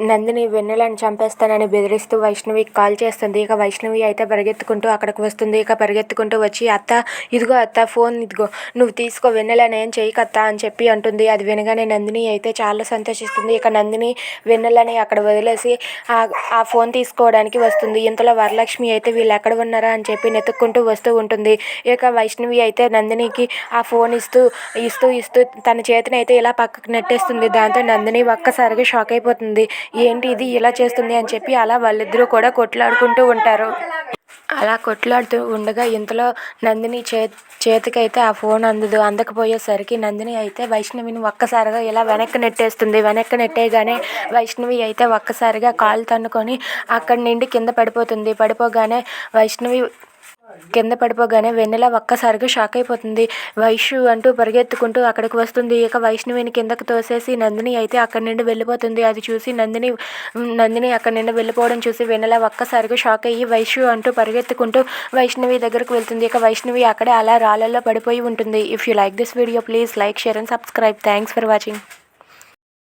నందిని వెన్నెలను చంపేస్తానని బెదిరిస్తూ వైష్ణవికి కాల్ చేస్తుంది. ఇక వైష్ణవి అయితే పరిగెత్తుకుంటూ అక్కడికి వస్తుంది. ఇక పరిగెత్తుకుంటూ వచ్చి అత్త ఇదిగో అత్త ఫోన్ ఇదిగో నువ్వు తీసుకో వెన్నెలను ఏం చేయకత్తా అని చెప్పి అంటుంది. అది వినగానే నందిని అయితే చాలా సంతోషిస్తుంది. ఇక నందిని వెన్నెలని అక్కడ వదిలేసి ఆ ఆ ఫోన్ తీసుకోవడానికి వస్తుంది. ఇంతలో వరలక్ష్మి అయితే వీళ్ళు ఎక్కడ ఉన్నారా అని చెప్పి నెతుక్కుంటూ వస్తూ ఉంటుంది. ఇక వైష్ణవి అయితే నందినికి ఆ ఫోన్ ఇస్తూ ఇస్తూ ఇస్తూ తన చేతిని అయితే ఇలా పక్కకు నెట్టేస్తుంది. దాంతో నందిని ఒక్కసారిగా షాక్ అయిపోతుంది. ఏంటి ఇది ఇలా చేస్తుంది అని చెప్పి అలా వాళ్ళిద్దరూ కూడా కొట్లాడుకుంటూ ఉంటారు. అలా కొట్లాడుతూ ఉండగా ఇంతలో నందిని చే చేతికైతే ఆ ఫోన్ అందదు. అందకపోయేసరికి నందిని అయితే వైష్ణవిని ఒక్కసారిగా ఇలా వెనక్కి నెట్టేస్తుంది. వెనక్కి నెట్టేయగానే వైష్ణవి అయితే ఒక్కసారిగా కాలు తన్నుకొని అక్కడి నుండి కింద పడిపోతుంది. పడిపోగానే వైష్ణవి కింద పడిపోగానే వెన్నెల ఒక్కసారిగా షాక్ అయిపోతుంది. వైషు అంటూ పరిగెత్తుకుంటూ అక్కడికి వస్తుంది. ఇక వైష్ణవిని కిందకు తోసేసి నందిని అయితే అక్కడి నుండి వెళ్ళిపోతుంది. అది చూసి నందిని నందిని అక్కడి నుండి వెళ్ళిపోవడం చూసి వెన్నెల ఒక్కసారిగా షాక్ అయ్యి వైషు అంటూ పరిగెత్తుకుంటూ వైష్ణవి దగ్గరకు వెళ్తుంది. ఇక వైష్ణవి అక్కడే అలా రాళ్ళల్లో పడిపోయి ఉంటుంది. If you like this video please like share and subscribe thanks for watching